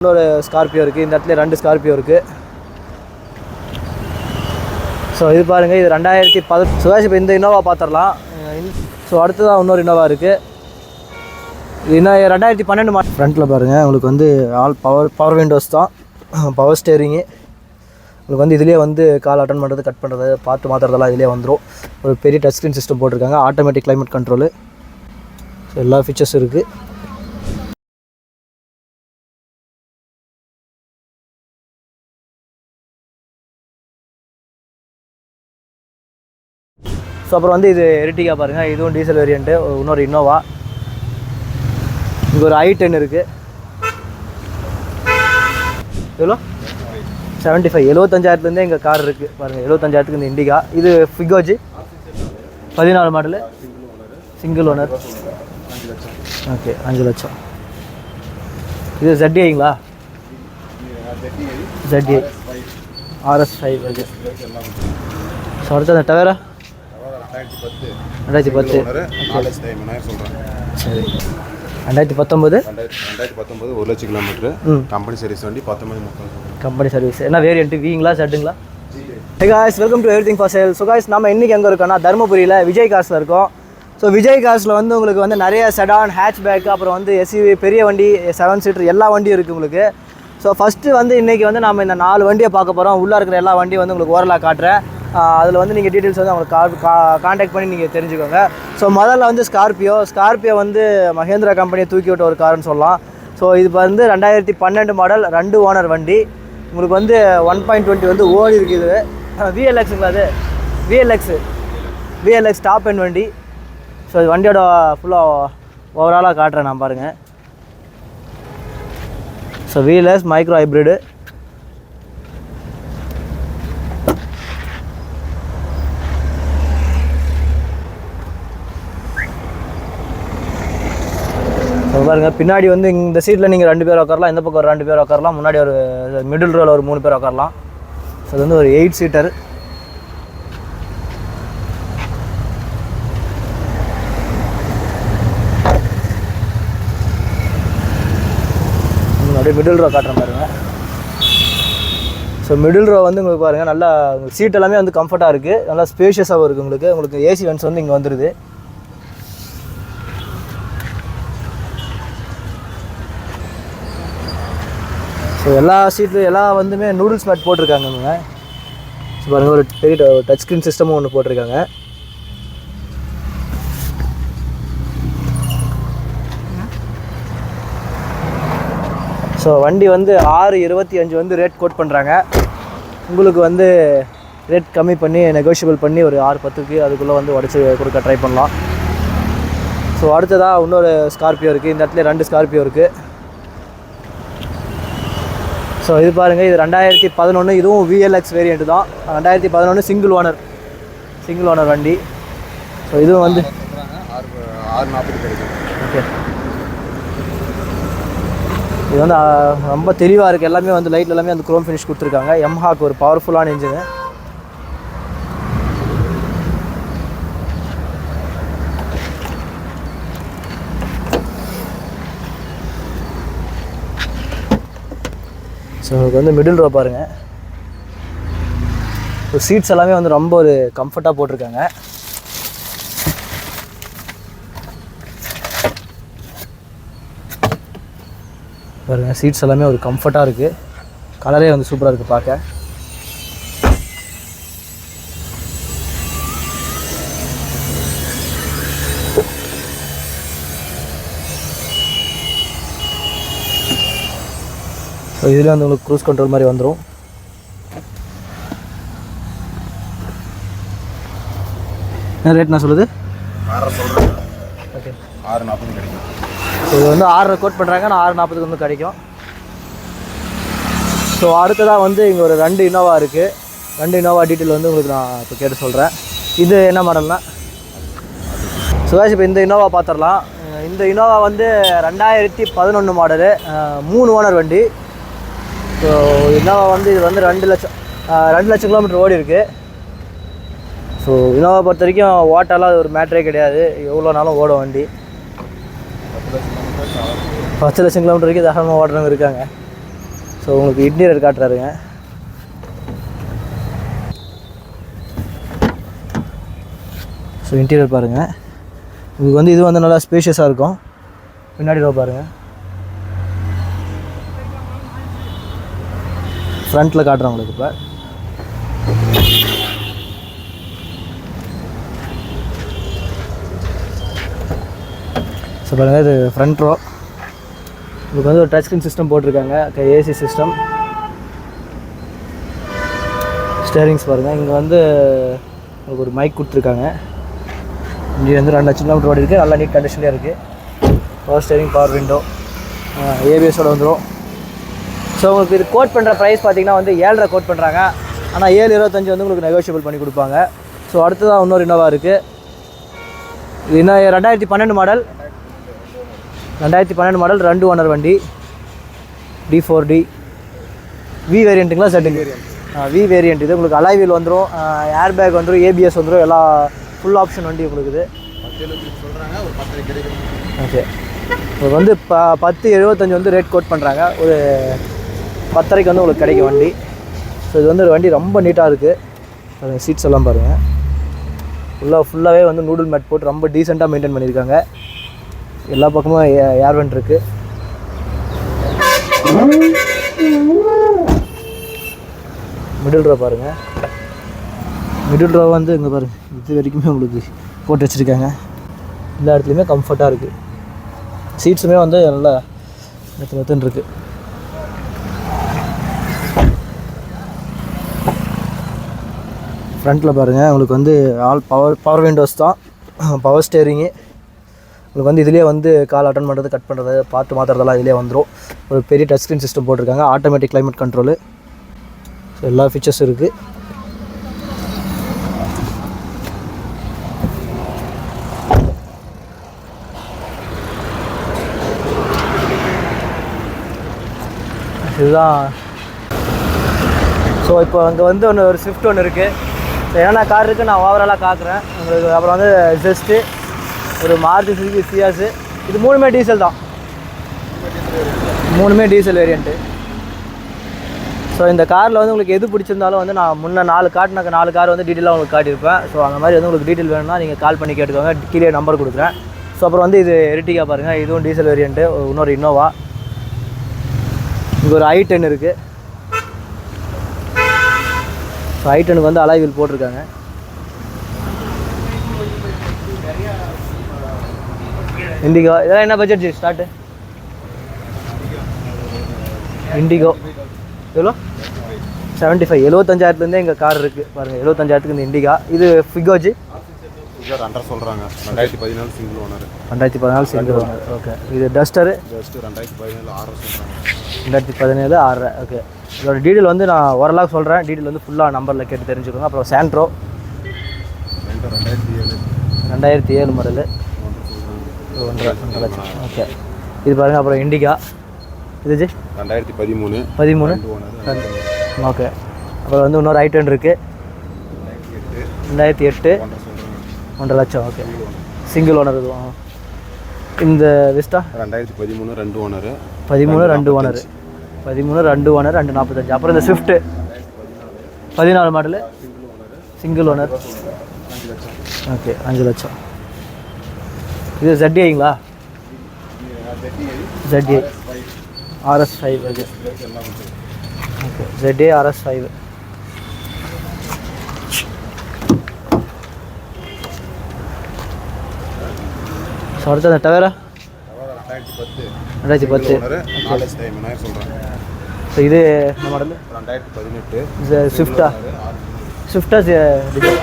இன்னொரு ஸ்கார்பியோ இருக்குது இந்த இடத்துல ரெண்டு ஸ்கார்பியோ இருக்குது ஸோ இது பாருங்கள் இது ரெண்டாயிரத்தி பத சுதாஷ் இப்போ இந்த இனோவா பார்த்துடலாம் ஸோ அடுத்ததாக இன்னொரு இனோவா இருக்குது இது இன்னும் ரெண்டாயிரத்தி பன்னெண்டு மா ஃப்ரண்ட்டில் பாருங்கள் உங்களுக்கு வந்து ஆல் பவர் பவர் விண்டோஸ் தான். பவர் ஸ்டேரிங்கு உங்களுக்கு வந்து இதுலேயே வந்து கால் அட்டன் பண்ணுறது கட் பண்ணுறது பார்த்து மாற்றுறதெல்லாம் இதுலேயே வந்துடும் ஒரு பெரிய டச் ஸ்க்ரீன் சிஸ்டம் போட்டிருக்காங்க. ஆட்டோமேட்டிக் கிளைமேட் கண்ட்ரோலு ஸோ எல்லா ஃபீச்சர்ஸும் இருக்குது ஸோ அப்புறம் வந்து இது எரிட்டிகா பாருங்கள் இதுவும் டீசல் வேரியண்ட்டு இன்னொரு இன்னோவா இங்கே ஒரு ஐ டென் இருக்குது எவ்வளோ? செவன்ட்டி ஃபைவ் எழுபத்தஞ்சாயிரத்துலேருந்தே எங்கள் கார் இருக்குது பாருங்கள் எழுபத்தஞ்சாயிரத்துக்கு இந்த இண்டிகா இது ஃபிகோஜி பதினாலு மாடலு சிங்கிள் ஓனர் ஓகே அஞ்சு லட்சம். இது ZDI-ங்களா ஆர்எஸ் ஃபைவ் அது ஸோ அடுத்து அந்த டவேரா ரெண்டாயிரத்தி பத்து. சரி. ரெண்டாயிரத்தி பத்தொம்பது? ரெண்டாயிரத்தி பத்தொம்பது ஒரு லட்சம் கிலோமீட்டர். கம்பெனி சர்வீஸ் வண்டி பத்தொம்பது முப்பது. கம்பெனி சர்வீஸ் என்ன வேரியன்ட்டு விங்களா ஷர்ட்டுங்களா hey guys welcome to every thing for sale so guys நம்ம இன்றைக்கி எங்கே இருக்கோம்னா தருமபுரியில் விஜய் காசில் இருக்கோம். ஸோ விஜய் காசில் வந்து உங்களுக்கு வந்து நிறைய செடான் ஹேட்ச்பேக் அப்புறம் வந்து எஸ்யூவி பெரிய வண்டி செவன் சீட்டர் எல்லா வண்டியும் இருக்குது உங்களுக்கு. ஸோ ஃபஸ்ட்டு வந்து இன்றைக்கி வந்து நம்ம இந்த நாலு வண்டியை பார்க்க போகிறோம் உள்ளே இருக்கிற எல்லா வண்டியும் வந்து உங்களுக்கு ஓரலாக காட்டுறேன். அதில் வந்து நீங்கள் டீட்டெயில்ஸ் வந்து அவங்களுக்கு கா காண்டாக்ட் பண்ணி நீங்கள் தெரிஞ்சுக்கோங்க. ஸோ முதல்ல வந்து ஸ்கார்பியோ ஸ்கார்பியோ வந்து மஹேந்திரா கம்பெனியை தூக்கி விட்ட ஒரு காருன்னு சொல்லலாம். ஸோ இது வந்து ரெண்டாயிரத்தி பன்னெண்டு மாடல் ரெண்டு ஓனர் வண்டி. உங்களுக்கு வந்து ஒன் பாயிண்ட் டுவெண்ட்டி வந்து ஓடி இருக்குது. விஎல்எக்ஸுங்களா அது? விஎல்எக்ஸு விஎல்எக்ஸ் டாப் என் வண்டி. ஸோ இது வண்டியோட ஃபுல்லாக ஓவராலாக காட்டுறேன் நான் பாருங்கள் ஸோ வீலர்ஸ் மைக்ரோ ஹைப்ரிடு பாருங்கள் பாருங்க. பின்னாடி வந்து இந்த சீட்டில் நீங்கள் ரெண்டு பேர் உட்காரலாம் இந்த பக்கம் ஒரு ரெண்டு பேர் உட்காரலாம் முன்னாடி ஒரு மிடில் ரோவில் ஒரு மூணு பேர் உட்காரலாம் அது வந்து ஒரு எயிட் சீட்டர் அப்படியே மிடில் ரோ காட்டுற பாருங்க ஸோ மிடில் ரோ வந்து உங்களுக்கு பாருங்கள் நல்லா சீட் எல்லாமே வந்து கம்ஃபர்ட்டாக இருக்குது நல்லா ஸ்பேஷியஸாகவும் இருக்குது உங்களுக்கு. உங்களுக்கு ஏசி வென்ஸ் வந்து இங்கே வந்துடுது ஸோ எல்லா சீட்லையும் எல்லா வந்துமே நூடுல்ஸ் மேட் போட்டிருக்காங்க இவங்க. ஸோ பாருங்கள் ஒரு பெரிய டச் ஸ்க்ரீன் சிஸ்டமும் ஒன்று போட்டிருக்காங்க. ஸோ வண்டி வந்து ஆறு இருபத்தி அஞ்சு வந்து ரேட் கோட் பண்ணுறாங்க உங்களுக்கு வந்து ரேட் கம்மி பண்ணி நெகோஷியபிள் பண்ணி ஒரு ஆறு பத்துக்கு அதுக்குள்ளே வந்து உடச்சி கொடுக்க ட்ரை பண்ணலாம். ஸோ அடுத்ததாக இன்னொரு ஸ்கார்பியோ இருக்குது இந்த இடத்துல ரெண்டு ஸ்கார்பியோ இருக்குது ஸோ இது பாருங்கள் இது ரெண்டாயிரத்தி பதினொன்று இதுவும் விஎல்எக்ஸ் வேரியண்ட் தான். ரெண்டாயிரத்தி பதினொன்று சிங்கிள் ஓனர் சிங்கிள் ஓனர் வண்டி. ஸோ இதுவும் வந்து ஆறு ஓகே இது வந்து ரொம்ப தெளிவாக இருக்குது எல்லாமே வந்து லைட் எல்லாமே வந்து குரோம் ஃபினிஷ் கொடுத்துருக்காங்க. எம்ஹாக்கு ஒரு பவர்ஃபுல்லான இன்ஜினு ஸோ உங்களுக்கு வந்து மிடில் ரோ பாருங்கள் சீட்ஸ் எல்லாமே வந்து ரொம்ப ஒரு கம்ஃபர்ட்டாக போட்டிருக்காங்க. பாருங்கள் சீட்ஸ் எல்லாமே ஒரு கம்ஃபர்ட்டாக இருக்குது கலரே வந்து சூப்பராக இருக்குது பார்க்க ஸோ இதுலேயே வந்து உங்களுக்கு க்ரூஸ் கண்ட்ரோல் மாதிரி வந்துடும் என்ன ரேட் நான் சொல்லுது? ஓகே ஆறு நாற்பது கிடைக்கும். ஸோ இது வந்து ஆறு கோட் பண்ணுறாங்க நான் ஆறு நாற்பதுக்கு வந்து கிடைக்கும். ஸோ அடுத்ததாக வந்து இங்கே ஒரு ரெண்டு இனோவா இருக்குது ரெண்டு இனோவா டீட்டெயில் வந்து உங்களுக்கு நான் இப்போ கேட்டு சொல்கிறேன் இது என்ன மாடல்னா சுகாஷ் இப்போ இந்த இனோவா பார்த்துடலாம் இந்த இனோவா வந்து ரெண்டாயிரத்தி பதினொன்று மாடலு மூணு ஓனர் வண்டி. ஸோ இனோவா வந்து இது வந்து ரெண்டு லட்சம் ரெண்டு லட்சம் கிலோமீட்டர் ஓடி இருக்குது ஸோ இனோவா பொறுத்த வரைக்கும் ஓட்டெல்லாம் அது ஒரு மேட்ரே கிடையாது. எவ்வளோ நாளும் ஓடும் வண்டி. பத்து லட்சம் கிலோமீட்டர் வரைக்கும் தாராளமாக ஓடுறவங்க இருக்காங்க. ஸோ உங்களுக்கு இன்டீரியர் காட்டுறாருங்க. ஸோ இன்டீரியர் பாருங்கள் உங்களுக்கு வந்து இது வந்து நல்லா ஸ்பேஷியஸாக இருக்கும். பின்னாடி ரோ பாருங்கள் ஃப்ரண்ட்டில் காட்டுறேன் உங்களுக்கு இப்போ. ஸோ பாருங்கள் இது ஃப்ரண்ட் ரோ இதுக்கு வந்து ஒரு டச் ஸ்க்ரீன் சிஸ்டம் போட்டிருக்காங்க ஏசி சிஸ்டம் ஸ்டேரிங்ஸ் பாருங்கள் இங்கே வந்து உங்களுக்கு ஒரு மைக் கொடுத்துருக்காங்க. இங்கே வந்து ரெண்டு லட்சம் கிலோமீட்டர் ஓடி இருக்குது நல்லா நீட் கண்டிஷன்லேயே இருக்குது பவர் ஸ்டேரிங் பவர் விண்டோ ஏபிஎஸோட வந்துடும் ஸோ உங்களுக்கு இது கோட் பண்ணுற ப்ரைஸ் பார்த்தீங்கன்னா வந்து ஏழரை கோட் பண்ணுறாங்க ஆனால் ஏழு இருபத்தஞ்சு வந்து உங்களுக்கு நெகோஷியபிள் பண்ணி கொடுப்பாங்க. ஸோ அடுத்ததாக இன்னொரு இன்னோவா இருக்குது இது என்ன ரெண்டாயிரத்தி பன்னெண்டு மாடல் ரெண்டாயிரத்தி பன்னெண்டு மாடல் ரெண்டு ஓனர் வண்டி. டி ஃபோர் டி வி வேரியண்ட்டுங்களா செட்டுங்க வி வேரியண்ட் இது உங்களுக்கு அலாய் வந்துடும் ஏர் பேக் வந்துடும் ஏபிஎஸ் வந்துடும் எல்லா ஃபுல் ஆப்ஷன் வண்டி உங்களுக்கு இது. சொல்கிறாங்க ஒரு ஓகே உங்களுக்கு வந்து ப பத்து எழுபத்தஞ்சு வந்து ரேட் கோட் பண்ணுறாங்க ஒரு பத்தரைக்கு வந்து உங்களுக்கு கிடைக்கும் வண்டி. ஸோ இது வந்து ஒரு வண்டி ரொம்ப நீட்டாக இருக்குது சீட்ஸ் எல்லாம் பாருங்கள் ஃபுல்லாக ஃபுல்லாகவே வந்து நூடுல் மேட் போட்டு ரொம்ப டீசெண்டாக மெயின்டைன் பண்ணியிருக்காங்க. எல்லா பக்கமும் ஏர் வெண்ட் இருக்குது மிடில் ரோ பாருங்கள் மிடில் ரோ வந்து இங்கே பாருங்கள் இது வரைக்குமே உங்களுக்கு போட்டு வச்சுருக்காங்க. எல்லா இடத்துலையுமே கம்ஃபர்ட்டாக இருக்குது சீட்ஸுமே வந்து நல்லா மெத்து மெத்துன்னு இருக்குது ஃப்ரண்ட்டில் பாருங்கள் உங்களுக்கு வந்து ஆல் பவர் பவர் விண்டோஸ் தான். பவர் ஸ்டேரிங்கு உங்களுக்கு வந்து இதுலேயே வந்து கால் அட்டன் பண்ணுறது கட் பண்ணுறது பார்த்து மாற்றுறதெல்லாம் இதிலே வந்துடும் ஒரு பெரிய டச் ஸ்க்ரீன் சிஸ்டம் போட்டிருக்காங்க ஆட்டோமேட்டிக் கிளைமேட் கண்ட்ரோலு ஸோ எல்லா ஃபீச்சர்ஸும் இருக்குது இதுதான். ஸோ இப்போ அங்கே வந்து ஒன்று ஒரு ஸ்விஃப்ட் ஒன்று இருக்குது என்னென்ன கார் இருக்குது நான் ஓவராலாக காக்குறேன். உங்களுக்கு அப்புறம் வந்து ஜெஸ்ட்டு ஒரு மாருதி சுசுகி சியாஸு இது மூணுமே டீசல் தான். மூணுமே டீசல் வேரியண்ட்டு ஸோ இந்த காரில் வந்து உங்களுக்கு எது பிடிச்சிருந்தாலும் வந்து நான் முன்னே நாலு காட்டின நாலு கார் வந்து டீட்டெயிலாக உங்களுக்கு காட்டியிருப்பேன். ஸோ அந்த மாதிரி வந்து உங்களுக்கு டீட்டெயில் வேணும்னா நீங்கள் கால் பண்ணி கேட்டுக்கோங்க. கீழே நம்பர் கொடுக்குறேன். ஸோ அப்புறம் வந்து இது எரிட்டிக்கா பாருங்கள் இதுவும் டீசல் வேரியண்ட்டு இன்னொரு இன்னோவா இங்கே ஒரு ஐ டென் இருக்குது ஸோ ஐ டெனுக்கு வந்து அலாய் வீல் போட்டிருக்காங்க. இண்டிகோ இதெல்லாம் என்ன பட்ஜெட் ஜி ஸ்டார்ட்டு இண்டிகோ எவ்வளோ? செவன்ட்டி ஃபைவ் எழுபத்தஞ்சாயிரத்துலேருந்தே எங்கள் கார் இருக்குது பாருங்கள் எழுபத்தஞ்சாயிரத்துக்கு இந்த இண்டிகா இது ஃபிகோஜி சார் ரெண்டரை சொல்கிறாங்க ரெண்டாயிரத்தி பதினாலு சிங்கிள் ஓனர் ரெண்டாயிரத்தி பதினாலு சிங்கிள் ஓனர் ஓகே இது டஸ்டரு ஜஸ்ட்டு ரெண்டாயிரத்தி பதினேழு ஆறு சொல்கிறாங்க ரெண்டாயிரத்தி பதினேழு ஆறு ஓகே இதோட டீட்டெயில் வந்து நான் ஓரளவுக்கு சொல்கிறேன் டீட்டெயில் வந்து ஃபுல்லாக நம்பரில் கேட்டு தெரிஞ்சுக்கோங்க. அப்புறம் சாண்ட்ரோ ரெண்டு ரெண்டாயிரத்தி ஏழு. ரெண்டாயிரத்தி ஏழு மாடலு ஒன்றரை ஒன்றரை லட்சம். ஓகே இது பாருங்கள் அப்புறம் இண்டிகா இது ஜி? ரெண்டாயிரத்தி பதிமூணு. பதிமூணு. ஓகே அப்புறம் வந்து இன்னொரு ஐட்டன் இருக்குது ரெண்டாயிரத்தி எட்டு. ஒன்றரை லட்சம் ஓகே சிங்கிள் ஓனர் இதுவும் இந்த விஸ்டா ரெண்டாயிரத்தி பதிமூணு ரெண்டு ஓனர் பதிமூணு ரெண்டு ஓனர் பதிமூணு ரெண்டு ஓனர் ரெண்டு நாற்பத்தஞ்சு அப்புறம் இந்த ஸ்விஃப்ட்டு பதினாலு மாடலு சிங்கிள் ஓனர் ஓகே அஞ்சு லட்சம். இது ZDI-ங்களா ZDI RS five okay okay ZDI RS five அடுத்து அந்த டவேரா? ரெண்டாயிரத்தி பத்து. ஓனர்? ஸோ இது என்ன மாடல்? ரெண்டாயிரத்தி பதினெட்டு. ஸ்விஃப்டா ஸ்விஃப்டா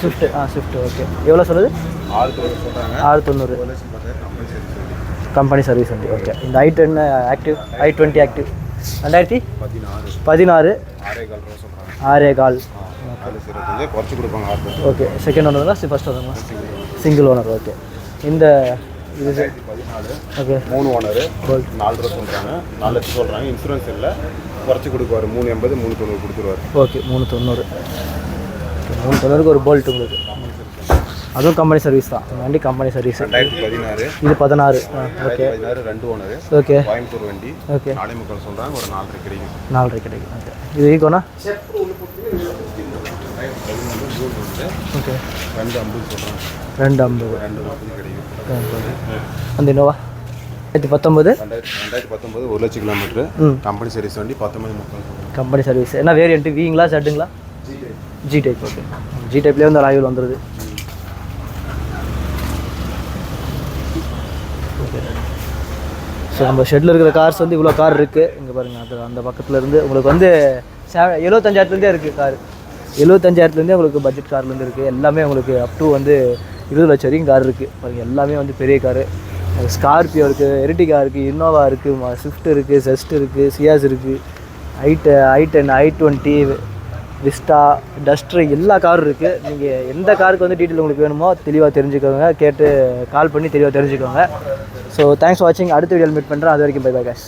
ஸ்விஃப்ட் ஆ ஸ்விஃப்ட் ஓகே எவ்வளோ சொல்லுது? ஆறு தொண்ணூறு கம்பெனி சர்வீஸ் வண்டி. ஓகே இந்த i ten active i twenty active ரெண்டாயிரத்தி பதினாறு. ஆறே கால் ஓகே செகண்ட் ஓனருங்களா ஃபர்ஸ்ட் ஓனருங்களா சிங்கிள் ஓனர் ஓகே இந்த ரெண்டாயிரத்தி பதினாலு. ஓகே. மூணு ஓனர் நாலு ரூபா சொல்கிறாங்க நாலு லட்சம் சொல்கிறாங்க இன்சூரன்ஸ் இல்லை. குறைச்சி கொடுக்குவார். மூணு எண்பது மூணு தொண்ணூறு கொடுத்துருவார். ஓகே. மூணு தொண்ணூறு. மூணு தொண்ணூறுக்கு ஒரு போல்ட் உங்களுக்கு. அதுவும் கம்பெனி சர்வீஸ் தான். வண்டி கம்பெனி சர்வீஸ் ரெண்டாயிரத்தி பதினாறு. இது பதினாறு. ஓகே பதினாறு ரெண்டு ஓனர் ஓகே. கோயம்புத்தூர் வண்டி. ஓகே. நாளை மக்கள் சொல்கிறாங்க ஒரு நாலரை கிடைக்கும். நாலரை கிடைக்கும். ஓகே. இது ஈகோனா ஓகே. ரெண்டு ஐம்பது சொல்கிறாங்க ரெண்டு ஐம்பது. ரெண்டு நாற்பது கிடைக்கும். அந்த இனோவா ரெண்டாயிரத்தி பத்தொம்பது? ரெண்டாயிரத்தி பத்தொம்பது ஒரு லட்சம் கிலோமீட்டர். கம்பெனி சர்வீஸ் வண்டி பத்தொம்பது முக்கால் கம்பெனி சர்வீஸ் என்ன வேரியண்ட்டு வீங்களா செட்டுங்களா ஜி டைப் ஓகே ஜி டைப்லேயே வந்து அலாய்வில் வந்துடுது ஸோ நம்ம ஷெட்டில் இருக்கிற கார்ஸ் வந்து இவ்வளோ கார் இருக்குது இங்கே பாருங்கள் அது அந்த பக்கத்தில் இருந்து உங்களுக்கு வந்து எழுபத்தஞ்சாயிரத்துலேருந்தே இருக்குது கார் எழுபத்தஞ்சாயிரத்துலேருந்தே உங்களுக்கு பட்ஜெட் கார்லேருந்து இருக்குது எல்லாமே உங்களுக்கு அப் டு வந்து இருபது லட்சம் வரைக்கும் கார் இருக்குது பாருங்கள் எல்லாமே வந்து பெரிய காரு ஸ்கார்பியோ இருக்குது எரிட்டிகா இருக்குது இன்னோவா இருக்குது ஸ்விஃப்ட் இருக்குது செஸ்ட் இருக்குது சியாஸ் இருக்குது i i ten i twenty Vista Duster எல்லா காரும் இருக்குது நீங்கள் எந்த காருக்கு வந்து டீட்டெயில் உங்களுக்கு வேணுமோ தெளிவாக தெரிஞ்சுக்கோங்க. கேட்டு கால் பண்ணி தெளிவாக தெரிஞ்சுக்கோங்க. ஸோ தேங்க்ஸ் ஃபார் வாட்சிங் அடுத்த வீடியோ மீட் பண்ணுறேன் அது வரைக்கும் பை பை கேஷ்